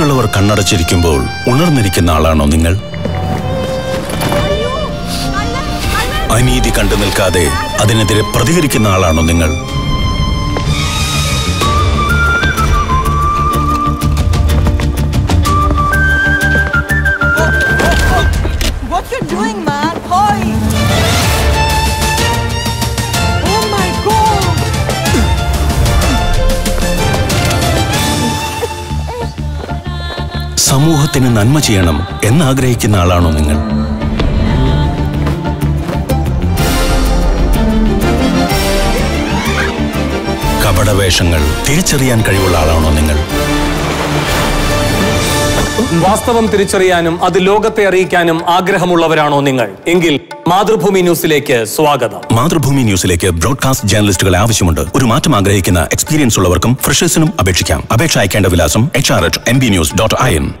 മറ്റുള്ളവർ കണ്ണടച്ചിരിക്കുമ്പോൾ ഉണർന്നിരിക്കുന്ന ആളാണോ നിങ്ങൾ? അനീതി കണ്ടു നിൽക്കാതെ അതിനെതിരെ പ്രതികരിക്കുന്ന ആളാണോ നിങ്ങൾ? സമൂഹത്തിന് നന്മ ചെയ്യണം എന്നാഗ്രഹിക്കുന്ന ആളാണോ നിങ്ങൾ? കപടവേഷങ്ങൾ തിരിച്ചറിയാൻ കഴിവുള്ള ആളാണോ നിങ്ങൾ? വാസ്തവം തിരിച്ചറിയാനും അത് ലോകത്തെ അറിയിക്കാനും ആഗ്രഹമുള്ളവരാണോ നിങ്ങൾ? എങ്കിൽ മാതൃഭൂമി ന്യൂസിലേക്ക് സ്വാഗതം. മാതൃഭൂമി ന്യൂസിലേക്ക് ബ്രോഡ്കാസ്റ്റ് ജേർണലിസ്റ്റുകളെ ആവശ്യമുണ്ട്. ഒരു മാറ്റം ആഗ്രഹിക്കുന്ന എക്സ്പീരിയൻസ് ഉള്ളവർക്കും ഫ്രഷേഴ്സിനും അപേക്ഷിക്കാം. അപേക്ഷ അയക്കേണ്ട വിലാസം H R H M B news dot I N